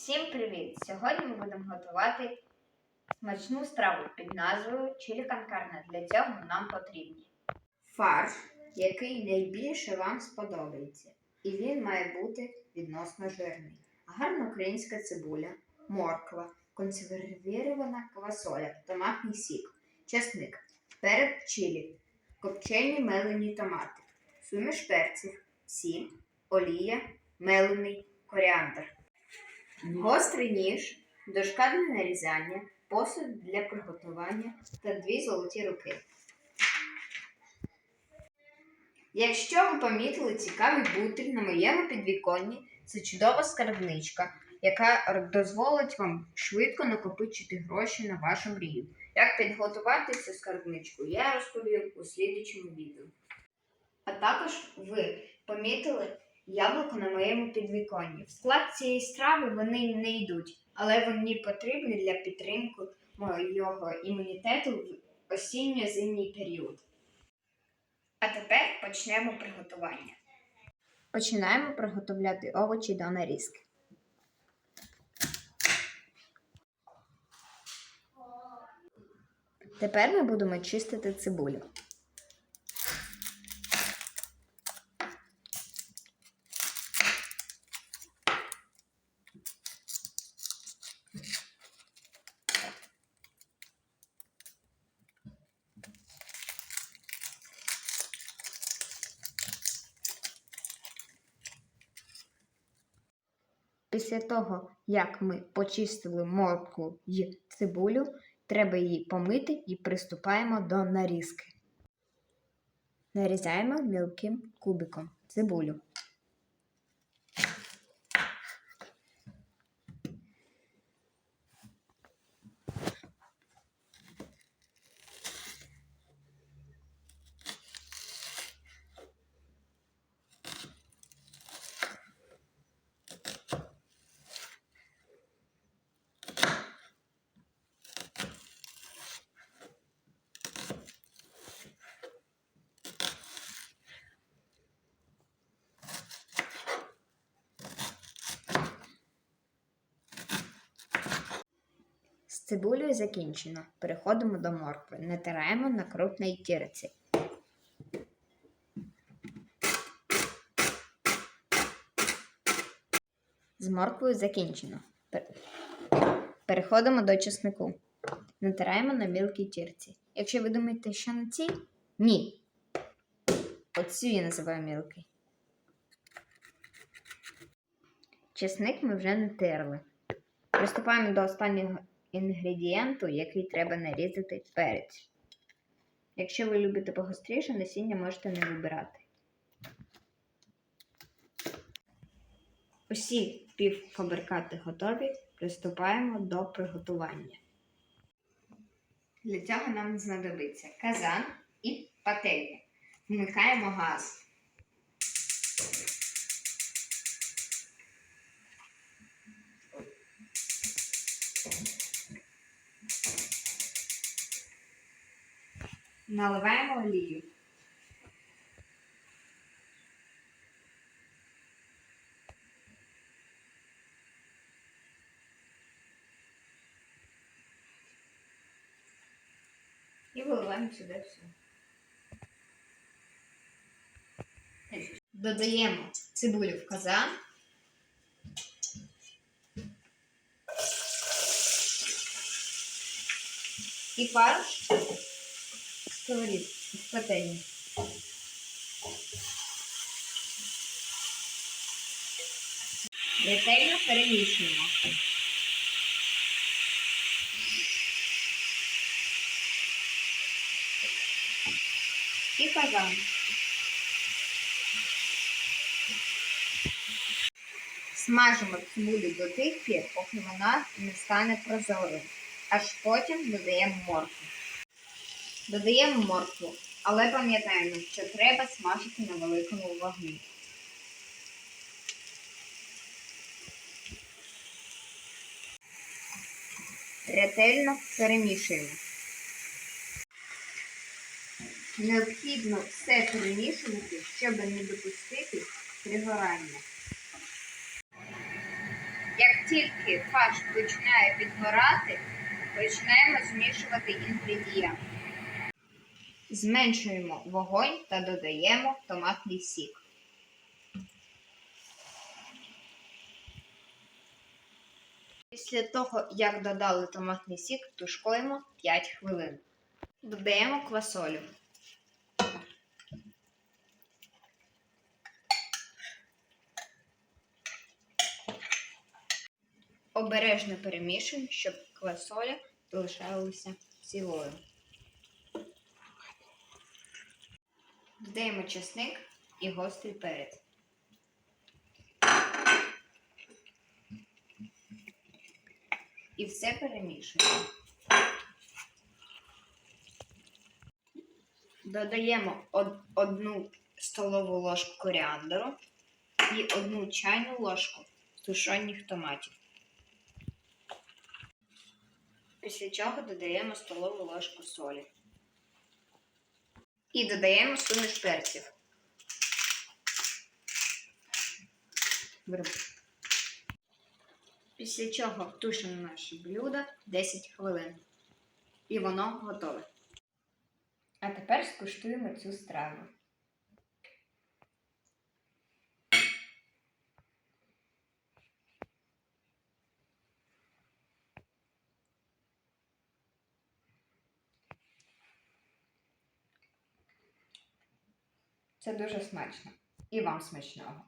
Всім привіт! Сьогодні ми будемо готувати смачну страву під назвою чилі канкарне. Для цього нам потрібні фарш, який найбільше вам сподобається. І він має бути відносно жирний. Гарна українська цибуля, морква, консервірована квасоля, томатний сік, чесник, перед чилі, копчені мелені томати, суміш перців, сіль, олія, мелений коріандр. Гострий ніж, дошка для нарізання, посуд для приготування та дві золоті руки. Якщо ви помітили цікавий бутиль на моєму підвіконні, це чудова скарбничка, яка дозволить вам швидко накопичити гроші на вашу мрію. Як підготувати цю скарбничку, я розповім у слідчому відео. А також ви помітили яблуко на моєму підвіконні. В склад цієї страви вони не йдуть, але вони потрібні для підтримки моєго імунітету в осінньо-зимній період. А тепер почнемо приготування. Починаємо приготовляти овочі до нарізки. Тепер ми будемо чистити цибулю. Після того, як ми почистили моркву й цибулю, треба її помити і приступаємо до нарізки. Нарізаємо мілким кубиком цибулю. З цибулею закінчено. Переходимо до моркви. Натираємо на крупній тірці. З морквою закінчено. Переходимо до чеснику. Натираємо на мілкій тірці. Якщо ви думаєте, що на цій? Ні. Оцю я називаю мілкий. Чесник ми вже натерли. Приступаємо до останнього інгредієнту, який треба нарізати перець. Якщо ви любите погостріше, насіння можете не вибирати. Усі півфабрикати готові. Приступаємо до приготування. Для цього нам знадобиться казан і пательня. Вмикаємо газ. Наливаємо олію. І виливаємо сюди все. Додаємо цибулю в казан. І фарш сковорід в пательні. Ретельно перемішуємо. І казан. Смажимо цибулю до тих пір, поки вона не стане прозорою. Аж потім додаємо моркву. Додаємо моркву, але пам'ятаємо, що треба смажити на великому вогні. Ретельно перемішуємо. Необхідно все перемішувати, щоб не допустити пригорання. Як тільки фарш починає підгорати, починаємо змішувати інгредієнти. Зменшуємо вогонь та додаємо томатний сік. Після того, як додали томатний сік, тушкуємо 5 хвилин. Додаємо квасолю. Обережно перемішуємо, щоб квасоля залишалася цілою. Додаємо чесник і гострий перець. І все перемішуємо. Додаємо одну столову ложку коріандру і одну чайну ложку тушонних томатів. Після чого додаємо столову ложку солі. І додаємо суміш перців. Після чого тушимо наше блюдо 10 хвилин. І воно готове. А тепер скуштуємо цю страву. Це дуже смачно. І вам смачного.